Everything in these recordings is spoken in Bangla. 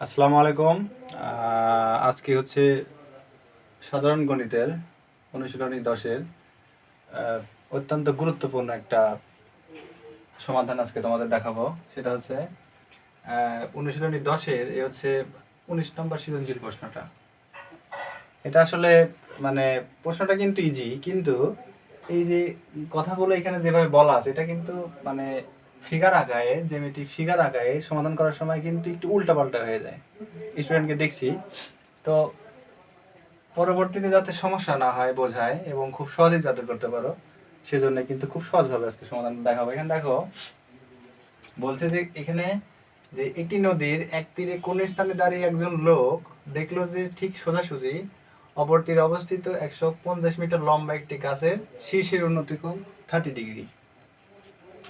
আসসালামু আলাইকুম। আজকে হচ্ছে সাধারণ গণিতের অনুশীলনী দশের অত্যন্ত গুরুত্বপূর্ণ একটা সমাধান আজকে তোমাদের দেখাবো। সেটা হচ্ছে অনুশীলনী দশের, এ হচ্ছে উনিশ নম্বর সৃজনশীল প্রশ্নটা। এটা আসলে মানে প্রশ্নটা কিন্তু ইজি কিন্তু এই যে কথাগুলো এখানে যেভাবে বলা আছে, এটা কিন্তু মানে ফিগার আঁকায় যেমিতি ফিগার আঁকায় সমাধান করার সময় কিন্তু একটু উল্টাপাল্টা হয়ে যায়। স্টুডেন্টকে দেখছি। তো পরবর্তীতে যাতে সমস্যা না হয় বোঝায় এবং খুব সহজেই যাতে করতে পারো, সেজন্য কিন্তু খুব সহজভাবে আজকে সমাধান দেখাবো। এখানে দেখো, বলছে যে এখানে যে একটি নদীর এক তীরে কোন স্থানে দাঁড়িয়ে একজন লোক দেখল যে ঠিক সোজাসুজি অপর তীরে অবস্থিত একশো পঞ্চাশ মিটার লম্বা একটি গাছের শীর্ষের উন্নতি কোণ থার্টি ডিগ্রি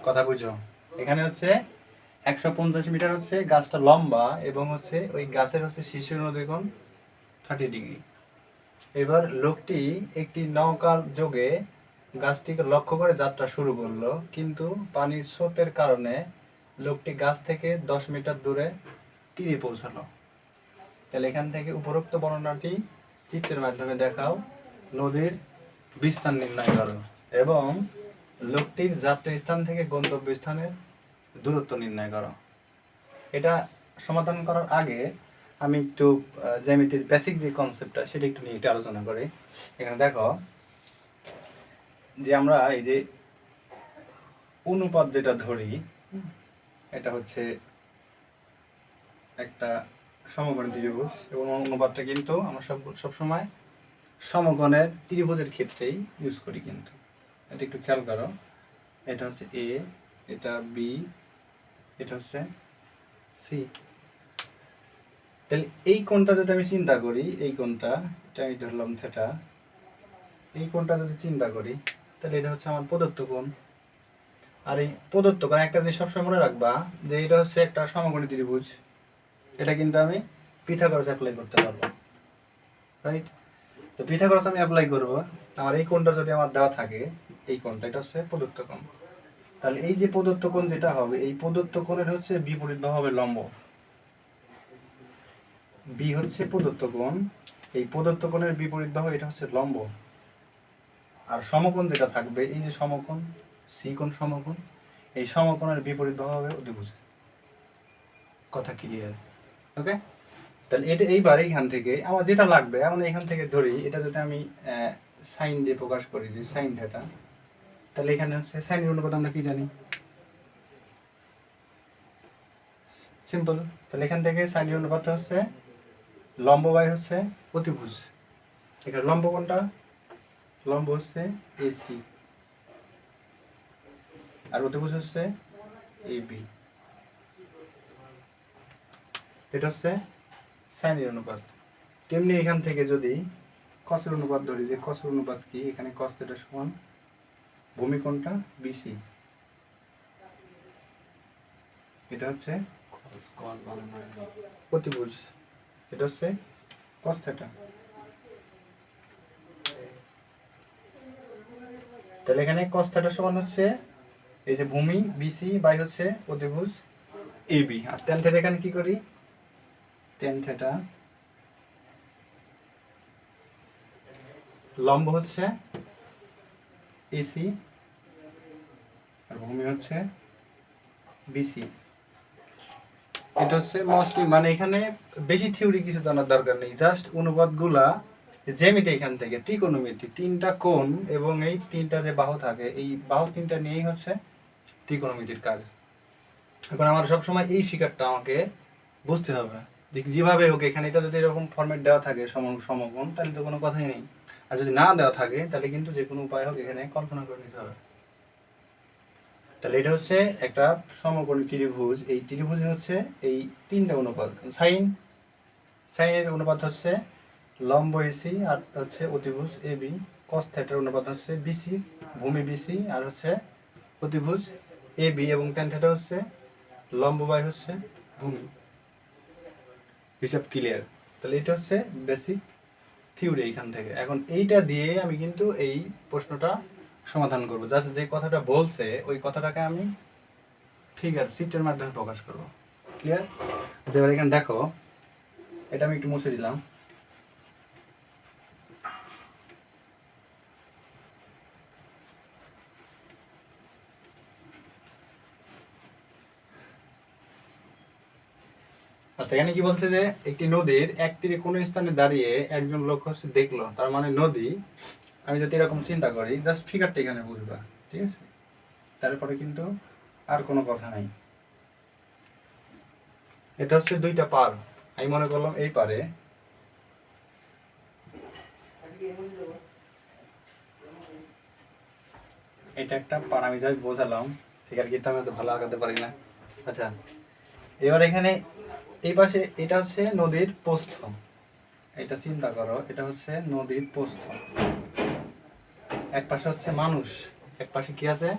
কথা বুঝো এখানে হচ্ছে একশো পঞ্চাশ মিটার হচ্ছে গাছটা লম্বা এবং হচ্ছে ওই গাছের হচ্ছে উন্নতি কোণ থার্টি ডিগ্রি এবার লোকটি একটি নৌকার যোগে গাছটিকে লক্ষ্য করে যাত্রা শুরু করল, কিন্তু পানির স্রোতের কারণে লোকটি গাছ থেকে দশ মিটার দূরে তীরে পৌঁছালো। তাহলে এখান থেকে উপরোক্ত বর্ণনাটি চিত্রের মাধ্যমে দেখাও, নদীর বিস্তার নির্ণয় করো। এবং লোকটির যাত্রা স্থান থেকে গন্তব্য স্থানের দূরত্ব নির্ণয় করো। এটা সমাধান করার আগে আমি একটু জ্যামিতির বেসিক যে কনসেপ্টটা সেটা একটু নিয়ে একটু আলোচনা করি। এখানে দেখো যে আমরা এই যে অনুপাত যেটা ধরি, এটা হচ্ছে একটা সমকোণী ত্রিভুজ এবং অনুপাতটা কিন্তু আমরা সব, সবসময় সমকোণের ত্রিভুজের ক্ষেত্রেই ইউজ করি কিন্তু। এটা একটু খেয়াল করো। এটা হচ্ছে এ এটা বি এটা হচ্ছে সি তাহলে এই কোণটা যদি আমি চিন্তা করি, এই কোণটা, এটা আমি ধরলাম থেটা এই কোণটা যদি চিন্তা করি, তাহলে এটা হচ্ছে আমার প্রদত্ত কোণ। আর এই প্রদত্ত কোণ, একটা জিনিস সবসময় মনে রাখবা যে এটা হচ্ছে একটা সমকোণী ত্রিভুজ। এটা কিন্তু আমি পিথাগোরাস অ্যাপ্লাই করতে পারব। রাইট তো পিথাগোরাস আমি অ্যাপ্লাই করব। আমার এই কোণটা যদি আমার দেওয়া থাকে এই কোণটা, এটা হচ্ছে প্রদত্ত কোণ। তাহলে এই যে প্রদত্ত কোণ যেটা হবে, এই প্রদত্ত কোণের হচ্ছে বিপরীত বা হবে লম্ব। বি হচ্ছে প্রদত্ত কোণ, এই প্রদত্ত কোণের বিপরীত বাহু এটা হচ্ছে লম্ব। আর সমকোণ যেটা থাকবে, এই যে সমকোণ সি কোণ সমকোণ, এই সমকোণের বিপরীত বাহু হবে অধিভুজ। কথা ক্লিয়ার ওকে তাহলে এটা এইবার এইখান থেকে, আমার যেটা লাগবে এখান থেকে ধরি, এটা যদি আমি সাইন দিয়ে প্রকাশ করি, যে সাইন থিটা তাহলে এখানে হচ্ছে সাইনের অনুপাত আমরা কি জানি? সিম্পল তাহলে এখান থেকে সাইনের অনুপাতটা হচ্ছে লম্ব বাই হচ্ছে অতিভুজ। এখানে লম্ব কোনটা? লম্ব হচ্ছে এসি আর অতিভুজ হচ্ছে এবি এটা হচ্ছে সাইনের অনুপাত। তেমনি এখান থেকে যদি কসের অনুপাত ধরি, যে কসের অনুপাত কি? এখানে কস সমান ভূমি কোণটা বিসি এটা হচ্ছে প্রতিভুজ। এটা হচ্ছে কস থিটা তাহলে এখানে কস থিটা সমান হচ্ছে এই যে ভূমি বিসি বাই হচ্ছে প্রতিভুজ এবি আর টেন থিটা এখানে কি করি? টেন থিটা লম্ব হচ্ছে এসি আর ভূমি হচ্ছে বিসি। এটা হচ্ছে মোস্টলি মানে এখানে বেশি থিওরি কিছু জানার দরকার নেই জাস্ট অনুপাতগুলা জ্যামিতি এখান থেকে, ত্রিকোণমিতি, তিনটা কোণ এবং এই তিনটা যে বাহু থাকে, এই বাহু তিনটা নিয়েই হচ্ছে ত্রিকোণমিতির কাজ। এখন আমার সবসময় এই ফিগারটা আমাকে বুঝতে হবে। যে যেভাবে হোক, এখানে এটা যদি এরকম ফর্মেট দেওয়া থাকে, সম, সমকোণ, তাহলে তো কোনো কথাই নেই। আর যদি না দেওয়া থাকে, তাহলে কিন্তু যে কোনো উপায় হোক এখানে কল্পনা করে নিতে হবে। তাহলে এটা হচ্ছে একটা সমকোণী ত্রিভুজ। এই ত্রিভুজে হচ্ছে এই তিনটা অনুপাত। সাইন, সাইনের অনুপাত হচ্ছে লম্ব এসি আর হচ্ছে অতিভুজ এ বি কস থিটার অনুপাত হচ্ছে বিসি ভূমি বিসি আর হচ্ছে অতিভুজ এ বি এবং টেন থিটা হচ্ছে লম্ব বাই হচ্ছে ভূমি। হিসাব ক্লিয়ার তাহলে এটা হচ্ছে বেসিক থিওরি এইখান থেকে। এখন এইটা দিয়ে আমি কিন্তু এই প্রশ্নটা সমাধান করব। জাস্ট যে কথাটা বলছে, ওই কথাটাকে আমি ফিগার চিত্রের মাধ্যমে প্রকাশ করব। ক্লিয়ার আচ্ছা এবার এখানে দেখো, এটা আমি একটু মুছে দিলাম। আচ্ছা এখানে কি বলছে যে একটি নদীর এক তীরে কোনো স্থানে দাঁড়িয়ে একজন লোক হচ্ছে দেখল, তার মানে নদী, আমি যদি এরকম চিন্তা করি জাস্ট ফিগারটা এখানে বুঝবা, ঠিক আছে? তারপরে কিন্তু আর কোনো কথা নাই। এটা হচ্ছে দুইটা পার, আমি মনে করলাম এই পারে। এটা একটা পার, আমি জাস্ট বোঝালাম ফিগার কিন্তু আমি এত ভালো আঁকাতে পারি না। আচ্ছা এবার এখানে এই পাশে এটা হচ্ছে নদীর প্রস্থ। এটা চিন্তা করো, এটা হচ্ছে নদীর প্রস্থ। এক পাশে হচ্ছে মানুষ, এক পাশে কি আছে?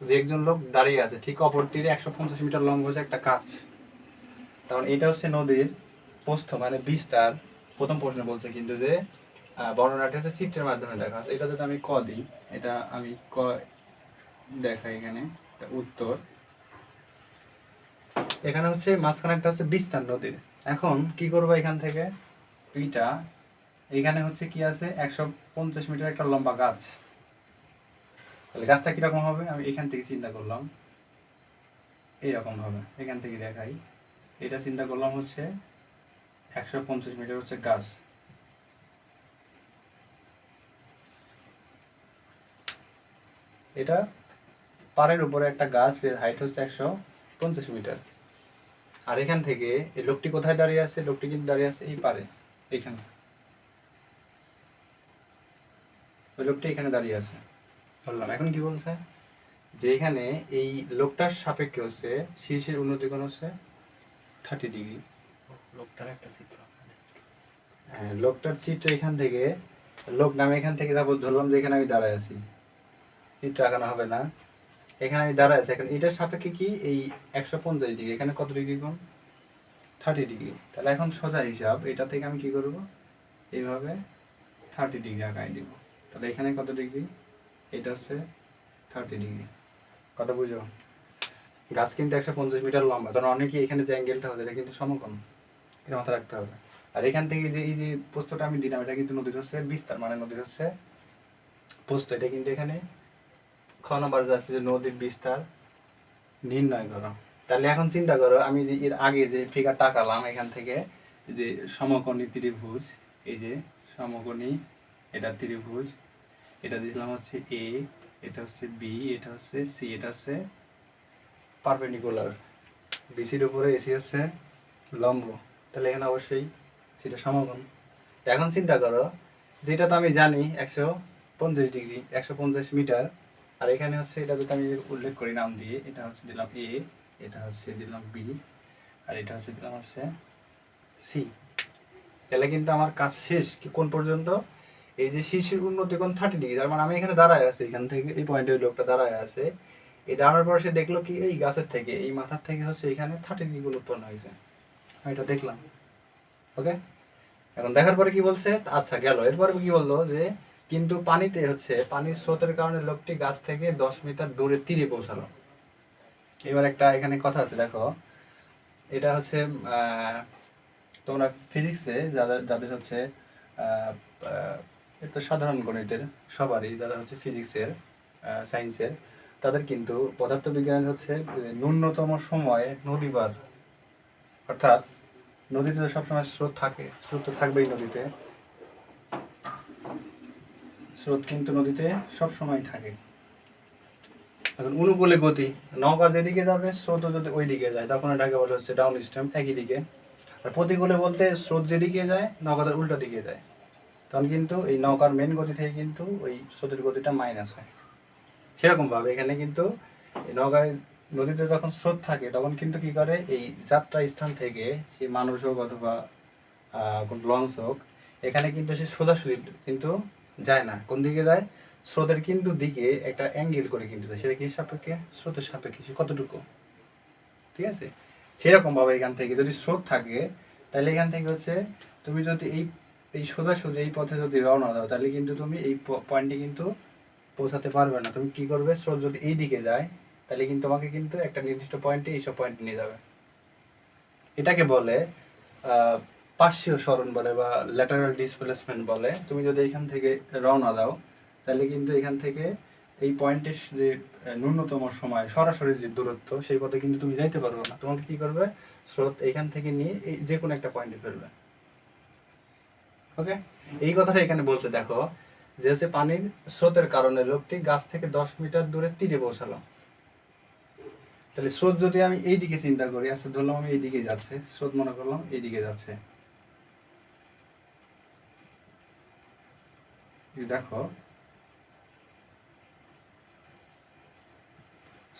যে একজন লোক দাঁড়িয়ে আছে, ঠিক অপর তীরে একশো পঞ্চাশ মিটার লম্ব হচ্ছে একটা কাজ তখন এটা হচ্ছে নদীর প্রস্থ মানে বিস্তার। প্রথম প্রশ্ন বলছে কিন্তু যে বর্ণনাটি হচ্ছে চিত্রের মাধ্যমে দেখা আছে। এটা যদি আমি ক দিই, এটা আমি ক দেখাই এখানে উত্তর। এখানে হচ্ছে মাঝখানে একটা হচ্ছে বিস্তার নদীর। এখন কি করব এখান থেকে? এইটা। এখানে হচ্ছে কি আছে? একশো পঞ্চাশ মিটার একটা লম্বা গাছ। তাহলে গাছটা কীরকম হবে? আমি এখান থেকে চিন্তা করলাম। এইরকম হবে। এখান থেকে দেখাই। এটা চিন্তা করলাম হচ্ছে একশো পঞ্চাশ মিটার হচ্ছে গাছ। এটা পাড়ের উপরে একটা গাছ এর হাইট হচ্ছে একশো পঞ্চাশ মিটার। আর এখান থেকে এই লোকটি কোথায় দাঁড়িয়ে আছে? লোকটি কিন্তু দাঁড়িয়ে আছে এই পারে এইখানে। ওই লোকটি এখানে দাঁড়িয়ে আছে। বললাম এখন কি বলছে? যে এখানে এই লোকটার সাপেক্ষে হচ্ছে শীর্ষের উন্নতি কোণ হচ্ছে থার্টি ডিগ্রি। লোকটার একটা চিত্র হ্যাঁ লোকটার চিত্র এখান থেকে লোক নামে এখান থেকে তারপর ধরলাম যে এখানে আমি দাঁড়ায় আছি। চিত্র আঁকানো হবে না। এখানে আমি দাঁড়ায় এখন এটার সাপেক্ষে কি এই একশো পঞ্চাশ ডিগ্রি? এখানে কত ডিগ্রি কোণ? Thirty degree. তাহলে এখন সোজা হিসাব, এটা থেকে আমি কি করব? এইভাবে থার্টি ডিগ্রি আঁকাই দিব। তাহলে এখানে কত ডিগ্রি? এটা হচ্ছে থার্টি ডিগ্রি। কথা বুঝো? গাছ কিন্তু একশো পঞ্চাশ মিটার লম্বা। তখন অনেকেই এখানে যে অ্যাঙ্গেলটা হবে, এটা কিন্তু সমকোণ। এটা মাথায় রাখতে হবে। আর এখান থেকে যে এই যে পোস্তটা আমি দিলাম, এটা কিন্তু নদীর হচ্ছে বিস্তার। মানে নদীর হচ্ছে পোস্ত এটা কিন্তু এখানে খ নম্বর যাচ্ছে যে নদীর বিস্তার। নির্ণয় করো। তাহলে এখন চিন্তা করো আমি যে এর আগে যে ফিগারটা আঁকালাম এখান থেকে যে সমকোণী ত্রিভুজ এই যে সমকোণী এটা ত্রিভুজ এটা দিলাম হচ্ছে এ এটা হচ্ছে বি এটা হচ্ছে সি এটা হচ্ছে পারপেন্ডিকুলার। বিসির উপরে এসি হচ্ছে লম্ব। তাহলে এখানে অবশ্যই সেটা সমকোণ। এখন চিন্তা করো যেটা তো আমি জানি একশো পঞ্চাশ ডিগ্রি একশো পঞ্চাশ মিটার আর এখানে হচ্ছে এটা যদি আমি উল্লেখ করি নাম দিয়ে, এটা হচ্ছে দিলাম এ এটা হচ্ছে দিলাম বি আর এটা হচ্ছে দিলাম হচ্ছে সি তাহলে কিন্তু আমার কাজ শেষ কি কোন পর্যন্ত? এই যে শীর্ষের উন্নতি কোণ থার্টি ডিগ্রি তার মানে আমি এখানে দাঁড়ায় আছি, এখান থেকে এই পয়েন্টে ওই লোকটা দাঁড়ায় আছে। এই দাঁড়ানোর পর সে দেখল কি এই গাছের থেকে, এই মাথার থেকে হচ্ছে এখানে থার্টি ডিগ্রি উৎপন্ন হয়েছে। আমি এটা দেখলাম। ওকে এখন দেখার পরে কি বলছে? আচ্ছা গেল। এরপরে কি বলল যে কিন্তু পানিতে হচ্ছে, পানির স্রোতের কারণে লোকটি গাছ থেকে দশ মিটার দূরে তীরে পৌঁছালো। এবার একটা এখানে কথা আছে, দেখো। এটা হচ্ছে তোমরা ফিজিক্সে যাদের যাদের হচ্ছে এটা সাধারণ গণিতের সবারই, যারা হচ্ছে ফিজিক্সের সায়েন্সের তাদের কিন্তু পদার্থবিজ্ঞানের হচ্ছে ন্যূনতম সময়ে নদী পার অর্থাৎ নদীতে তো সবসময় স্রোত থাকে, স্রোত তো থাকবেই নদীতে। স্রোত কিন্তু নদীতে সব সময় থাকে। এখন অনুকূলে গতি, নৌকা যেদিকে যাবে, স্রোতও যদি ওই দিকে যায় তখন এটাকে বলে হচ্ছে ডাউন স্ট্রিম একই দিকে। আর প্রতিকূলে বলতে স্রোত যেদিকে যায়, নৌকাটার উল্টো দিকে যায়। তখন কিন্তু এই নৌকার মেন গতি থেকে কিন্তু ওই স্রোতের গতিটা মাইনাস হয়। সেরকমভাবে এখানে কিন্তু নৌকায়, নদীতে যখন স্রোত থাকে, তখন কিন্তু কি করে, এই যাত্রা স্থান থেকে সে মানুষ হোক অথবা কোন লঞ্চ হোক, এখানে কিন্তু সে সোজাসুজি কিন্তু যায় না। কোন দিকে যায়? স্রোতের কিন্তু দিকে একটা অ্যাঙ্গেল করে কিন্তু সেটা কি সাপেক্ষে? স্রোতের সাপেক্ষে। কতটুকু? ঠিক আছে? সেরকম ভাবে এখান থেকে যদি স্রোত থাকে, তাহলে এখান থেকে হচ্ছে তুমি যদি এই এই সোজাসুজি এই পথে যদি রওনা দাও, তাহলে কিন্তু তুমি এই পয়েন্টে কিন্তু পৌঁছাতে পারবে না। তুমি কি করবে? স্রোত যদি এই দিকে যায়, তাহলে কিন্তু তোমাকে কিন্তু একটা নির্দিষ্ট পয়েন্টে এইসব পয়েন্ট নিয়ে যাবে। এটাকে বলে পার্শ্বীয় সরণ বলে বা ল্যাটারাল ডিসপ্লেসমেন্ট বলে, তুমি যদি এখান থেকে রওনা দাও, তাহলে কিন্তু এখান থেকে এই পয়েন্টের যে ন্যূনতম সময়, সরাসরি যে দূরত্ব, সেই পথে কিন্তু তুমি যাইতে পারবে না। তোমাকে কি করবে? স্রোত এখান থেকে নিয়ে এই যে কোনো একটা পয়েন্টে ফেলবে। ওকে এই কথাটা এখানে বলছে, দেখো, যে হচ্ছে পানির স্রোতের কারণে লোকটি গাছ থেকে দশ মিটার দূরে তীরে পৌঁছালো। তাহলে স্রোত যদি আমি এই দিকে চিন্তা করি আচ্ছা ধরলাম আমি এই দিকে যাচ্ছে, স্রোত মনে করলাম এই দিকে যাচ্ছে। দেখো।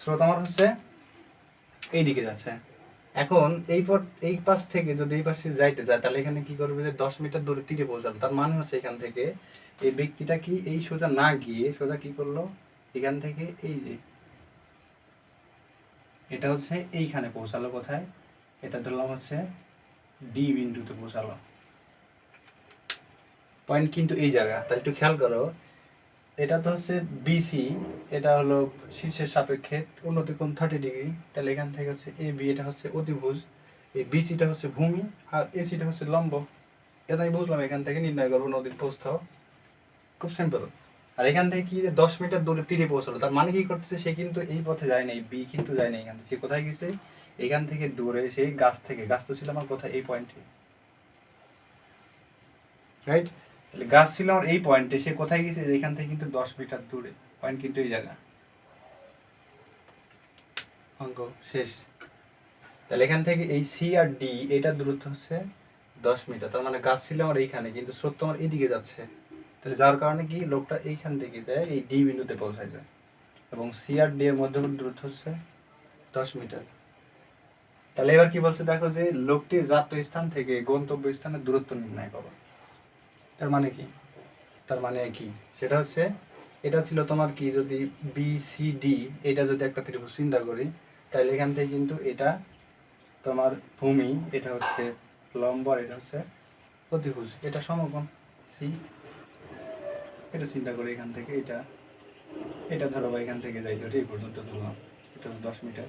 স্রোত আমার হচ্ছে এই দিকে যাচ্ছে। এখন এই পথ, এই পাশ থেকে যদি এই পাশে যাইতে যায় তাহলে এখানে কি করবে যে দশ মিটার দূরে তীরে পৌঁছালো তার মানে হচ্ছে এখান থেকে এই ব্যক্তিটা কি এই সোজা না গিয়ে সোজা কি করল? এখান থেকে এই যে। এটা হচ্ছে এইখানে পৌঁছালো কোথায়? এটা ধরলাম হচ্ছে ডি বিন্দুতে পৌঁছালো। পয়েন্ট কিন্তু এই জায়গা। তাহলে একটু খেয়াল করো, এটা তো হচ্ছে বিসি এটা হলো শীর্ষের সাপেক্ষে উন্নতি কোণ থার্টি ডিগ্রি তাহলে এখান থেকে হচ্ছে এ বি এটা হচ্ছে অতিভুজ। এই বিসিটা হচ্ছে ভূমি, আর এসিটা হচ্ছে লম্ব। এটা আমি বুঝলাম, এখান থেকে নির্ণয় করব নদীর প্রস্থ। খুব সিম্পল আর এখান থেকে কি দশ মিটার দূরে তীরে পৌঁছলো, তার মানে কি করতেছে, সে কিন্তু এই পথে যায় নাই বি কিন্তু যায় নাই এখান থেকে। সে কোথায় গেছে? এখান থেকে দূরে, সেই গাছ থেকে। গাছ তো ছিল আমার কোথায়? এই পয়েন্টে রাইট তাহলে গাছ ছিল আমার এই পয়েন্টে সে কোথায় গেছে? এখান থেকে কিন্তু দশ মিটার দূরে। পয়েন্ট কিন্তু এই জায়গা। অঙ্ক শেষ। তাহলে এখান থেকে এই সি আর ডি এটার দূরত্ব হচ্ছে দশ মিটার তার মানে গাছ ছিল আমার এইখানে কিন্তু স্রোত আমার এইদিকে যাচ্ছে। তাহলে যার কারণে কি লোকটা এইখান থেকে যায় এই ডি বিন্দুতে পৌঁছায় যায়। এবং সি আর ডি এর মধ্যে দূরত্ব হচ্ছে দশ মিটার তাহলে এবার কি বলছে? দেখো যে লোকটির যাত্রা স্থান থেকে গন্তব্য স্থানের দূরত্ব নির্ণয় করো। তার মানে কি? তার মানে কি? সেটা হচ্ছে, এটা ছিল তোমার কি যদি বি সি ডি এটা যদি একটা ত্রিভুজ চিন্তা করি, তাহলে এখান থেকে কিন্তু এটা তোমার ভূমি, এটা হচ্ছে লম্ব এটা হচ্ছে প্রতিভুজ, এটা সমকোণ সি এটা চিন্তা করি এখান থেকে এটা এটা ধরো বা এখান থেকে যাই ধরে, এই পর্যন্ত ধরলাম, এটা হচ্ছে দশ মিটার।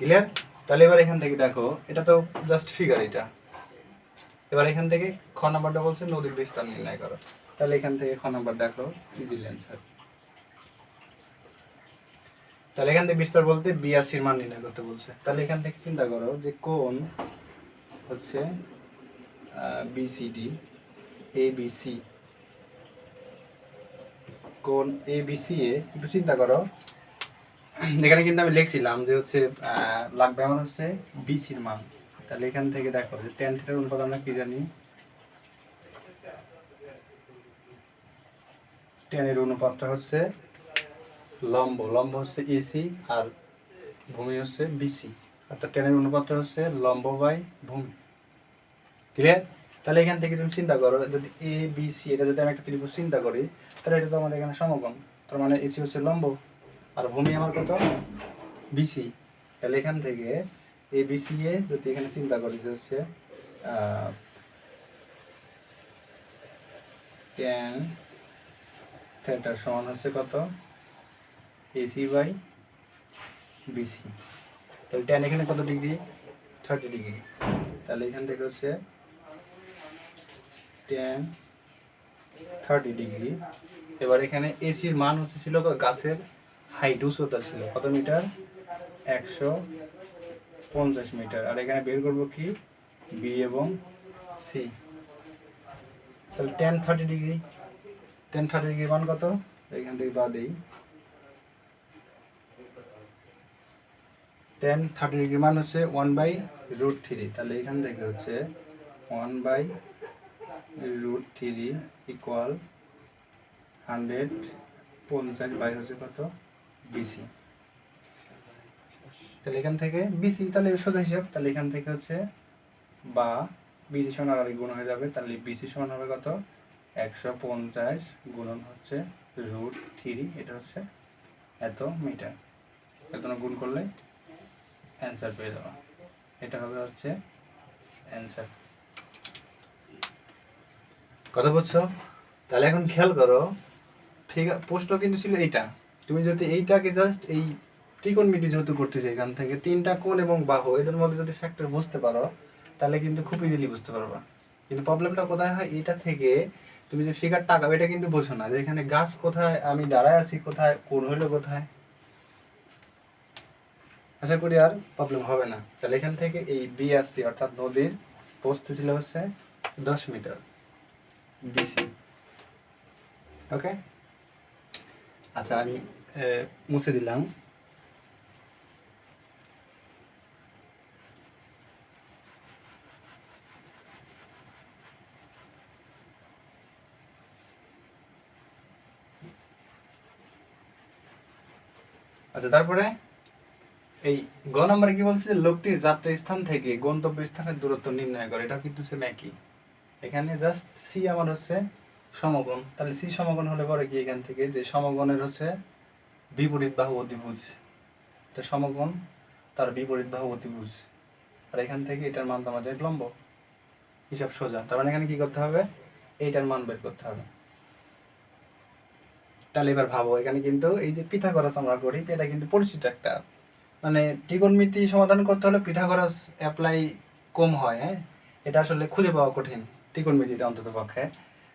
ক্লিয়ার তাহলে এবার এখান থেকে দেখো, এটা তো জাস্ট ফিগার এটা। এবার এখান থেকে খ নাম্বারটা বলছে, নদীর বিস্তার নির্ণয় করো। তাহলে এখান থেকে খ নাম্বার দেখো ইজিলি অ্যান্সার তাহলে এখান থেকে বিস্তার বলতে বিয়াসির মান নির্ণয় করতে বলছে। তাহলে এখান থেকে চিন্তা করো যে কোন হচ্ছে বিসিডি এ বিসি কোন এ বিসি এ একটু চিন্তা করো। এখানে কিন্তু আমি লিখছিলাম যে হচ্ছে লাগবে আমার হচ্ছে বিসির মান। তাহলে এখান থেকে দেখো যে টেন থিটার অনুপাত আমরা কি জানি? টেনের অনুপাতটা হচ্ছে লম্ব। লম্ব হচ্ছে এসি আর ভূমি হচ্ছে বিসি অর্থাৎ টেনের অনুপাতটা হচ্ছে লম্ব বাই ভূমি। ক্লিয়ার তাহলে এখান থেকে তুমি চিন্তা করো, যদি এ বি সি এটা যদি আমি একটা ত্রিভুজ চিন্তা করি, তাহলে এটা তো আমাদের এখানে সমকোণ। তার মানে এসি হচ্ছে লম্ব আর ভূমি আমার কত? বিসি তাহলে এখান থেকে এ বিসি এ যদি এখানে চিন্তা করি যে হচ্ছে টেন থিয়েটার সমান হচ্ছে কত? এসি বাই বিসি তাহলে টেন এখানে কত ডিগ্রি থার্টি ডিগ্রি তাহলে এখান থেকে হচ্ছে টেন থার্টি ডিগ্রি এবার এখানে এসির মান হচ্ছে ছিল? গাছের হাইট উচ্চতা ছিল। কত মিটার একশো পঞ্চাশ মিটার। আর এখানে বের করব কি? বি এবং সি তাহলে tan thirty degree tan thirty degree মান কত? এখান থেকে বাদেই টেন থার্টি ডিগ্রি মান হচ্ছে ওয়ান বাই রুট থ্রি তাহলে এখান থেকে হচ্ছে one by root three equal hundred পঞ্চাশ বাই হচ্ছে কত? বিসি তাহলে এখান থেকে বিসি তাহলে সোজা হিসাব, তাহলে এখান থেকে হচ্ছে বা বিসি সমান আর গুণ হয়ে যাবে, তাহলে বিসি সমান হবে কত? একশো পঞ্চাশ গুণন হচ্ছে রুট থ্রি এটা হচ্ছে এত মিটার এত গুণ করলে অ্যান্সার পেয়ে যাওয়া এটা হবে হচ্ছে অ্যান্সার কথা বুঝছ? তাহলে এখন খেয়াল করো ঠিক প্রশ্ন কিন্তু ছিল এইটা। তুমি যদি এইটাকে জাস্ট এই ত্রিকোণমিতি যেহেতু করতেছে এখান থেকে, তিনটা কোণ এবং বাহু এদের মধ্যে যদি ফ্যাক্টর বুঝতে পারো, তাহলে কিন্তু খুব ইজিলি বুঝতে পারবা। কিন্তু প্রবলেমটা কোথায় হয়? এটা থেকে তুমি যে ফিগারটা আঁকাবে এটা কিন্তু বোঝো না যে এখানে গাছ কোথায়, আমি দাঁড়ায় আছি কোথায়, কোণ হইল কোথায়। আশা করি আর প্রবলেম হবে না। তাহলে এখান থেকে এই বিআরসি অর্থাৎ নদীর পোস্ত ছিল হচ্ছে দশ মিটার বিসি ওকে আচ্ছা আমি মুছে দিলাম। আচ্ছা তারপরে এই গ নম্বরে কি বলছে? লোকটির যাত্রা স্থান থেকে গন্তব্য স্থানের দূরত্ব নির্ণয় করে। এটা কিন্তু সেম একই। এখানে জাস্ট সি আমার হচ্ছে সমকোণ তাহলে সি সমগণ হলে পরে কি এখান থেকে? যে সমগণের হচ্ছে বিপরীত বাহু অতিভুজ। এটা সমকোণ তার বিপরীত বাহু অতিভুজ। আর এখান থেকে এটার মান তো আমাদের লম্ব। হিসাব সোজা। তার মানে এখানে কি করতে হবে? এইটার মান বের করতে হবে। তাহলে এবার ভাবো। এখানে কিন্তু এই যে পিথাগোরাস আমরা করি এটা কিন্তু পরিচিত একটা। মানে ত্রিকোণমিতি সমাধান করতে হলে পিথাগোরাস অ্যাপ্লাই কম হয় হ্যাঁ? এটা আসলে খুঁজে পাওয়া কঠিন ত্রিকোণমিতিতে অন্তত পক্ষে।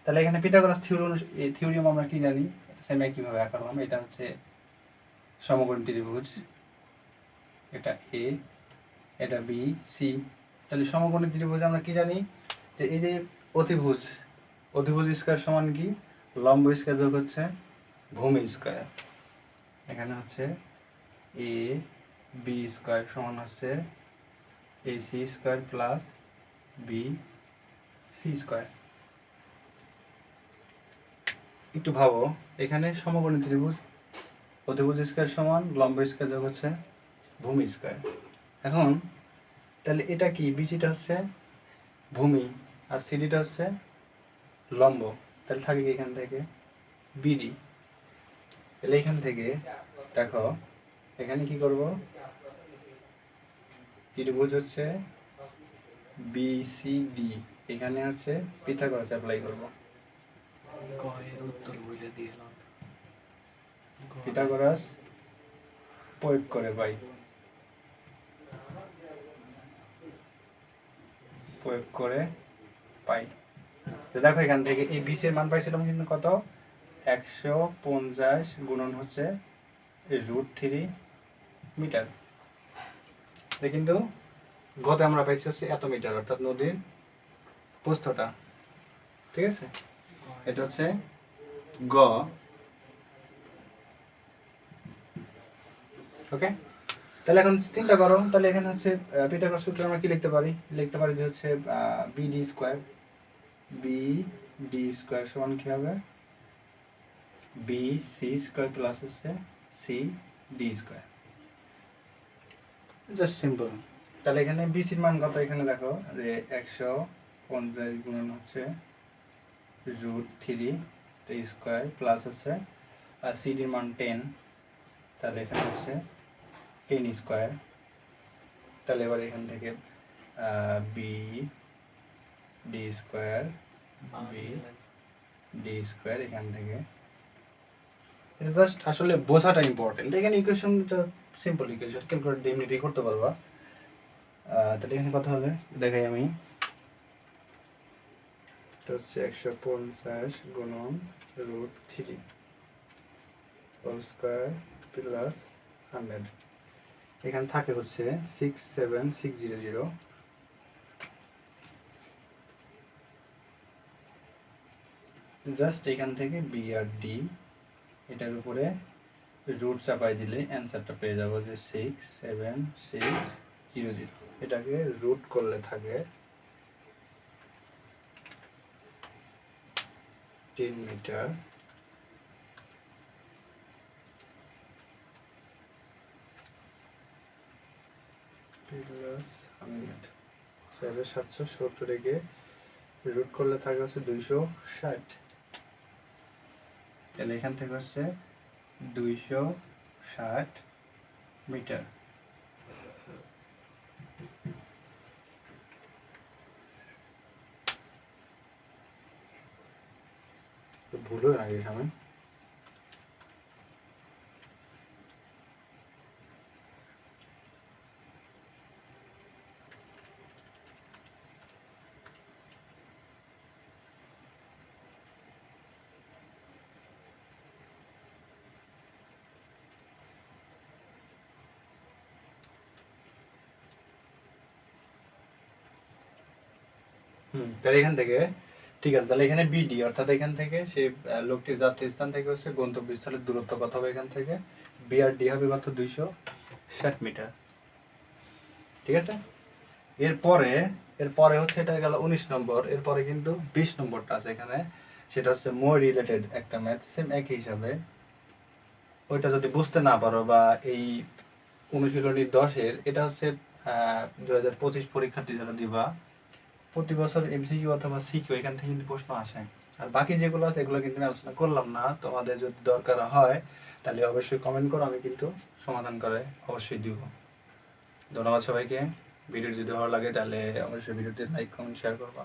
তাহলে এখানে পিথাগোরাস থিওরি এই থিওরিয়াম আমরা কী জানি? সেম একইভাবে আঁকা করলাম এটা হচ্ছে সমকোণ ত্রিভুজ। এটা এ এটা বি সি তাহলে সমকোণী ত্রিভুজ আমরা কি জানি? যে এই যে অতিভুজ অতিভুজ স্কয়ার সমান কি? লম্ব স্কয়ার যোগ হচ্ছে ভূমি স্কয়ার। এখানে হচ্ছে এ বি স্কয়ার সমান হচ্ছে A C square plus B C square. একটু ভাবো, এখানে সমকোণী ত্রিভুজ অতিভুজ স্কয়ার সমান, লম্ব স্কয়ার যোগ হচ্ছে ভূমি স্কয়ার। এখন, তাহলে এটা কি? বিচিটা হচ্ছে ভূমি আর সিডিটা হচ্ছে লম্ব। তাহলে থাকে কি এখান থেকে? বিডি তাহলে এখান থেকে দেখো এখানে কি করব? ত্রিভুজ হচ্ছে বিসিডি এখানে হচ্ছে পিথাগোরাস অ্যাপ্লাই করব। পিথাগোরাস প্রয়োগ করে পাই প্রয়োগ করে পাই। তো দেখো এখান থেকে এই বিশের মান পাইছিলাম কিন্তু কত? একশো পঞ্চাশ গুণন হচ্ছে রুট থ্রি মিটার। কিন্তু গতে আমরা পাইছি হচ্ছে এত মিটার, অর্থাৎ নদীর প্রস্থটা। ঠিক আছে? এটা হচ্ছে গ। ওকে? তাহলে এখন চিন্তা করো, তাহলে এখানে হচ্ছে পিটাগোরাস সূত্র আমরা কি লিখতে পারি? লিখতে পারি যে হচ্ছে B D square B D square সমান কি হবে? বি সি স্কোয়ার প্লাস হচ্ছে C D square just simple তাহলে এখানে বিসির মান কত এখানে দেখো? যে একশো পঞ্চাশ গুণন হচ্ছে রুট থ্রি স্কোয়ার প্লাস হচ্ছে আর সিডির মান টেন তাহলে এখানে হচ্ছে টেন স্কোয়ার তাহলে এবার এখান থেকে বি ডি স্কোয়ার বাঁ। ডি স্কোয়ার এখান থেকে এটা জাস্ট আসলে বোঝাটা ইম্পর্টেন্ট এখানে ইকুয়েশনটা সিম্পল ইকুয়েশন ক্যালকুলেট দিয়ে এমনিতেই করতে পারবা। তাহলে এখানে কথা হবে, দেখাই আমি। এটা হচ্ছে একশো পঞ্চাশ গুণন root three whole square plus hundred এখানে থাকে হচ্ছে six seven six zero zero just এখান থেকে বি আর ডি এটার উপরে রুট চাপাই দিলে অ্যান্সারটা পেয়ে যাব যে six seven six zero zero এটাকে রুট করলে থাকে টেন মিটার সাতশো সত্তর রুট করলে থাকে হচ্ছে দুইশো ষাট। তাহলে এখান থেকে হচ্ছে দুইশো ষাট মিটার। তো ভুল হয়ে আগে সময় তাহলে এখান থেকে, ঠিক আছে, তাহলে এখানে বিডি অর্থাৎ এখান থেকে সে লোকটির যাত্রী স্থান থেকে হচ্ছে গন্তব্যস্থলের দূরত্ব কত হবে এখান থেকে? বিআরডি হবে কত দুইশো ষাট মিটার। ঠিক আছে? এরপরে এরপরে হচ্ছে এটা গেল উনিশ নম্বর, এরপরে কিন্তু বিশ নম্বরটা আছে এখানে। সেটা হচ্ছে মোর রিলেটেড একটা ম্যাথ সেম একই হিসাবে। ওইটা যদি বুঝতে না পারো বা এই অনুশীলনী দশের, এটা হচ্ছে দু হাজার পঁচিশ পরীক্ষার্থী যারা দিবা প্রতি বছর এমসিকিউ অথবা সিকিউ এখান থেকে কিন্তু প্রশ্ন আসে। আর বাকি যেগুলো আছে, এগুলো কিন্তু আমি আলোচনা করলাম না। তোমাদের যদি দরকার হয়, তাহলে অবশ্যই কমেন্ট করো, আমি কিন্তু সমাধান করে অবশ্যই দিব। ধন্যবাদ সবাইকে। ভিডিও যদি ভালো লাগে, তাহলে অবশ্যই ভিডিওটি লাইক কমেন্ট শেয়ার করবা।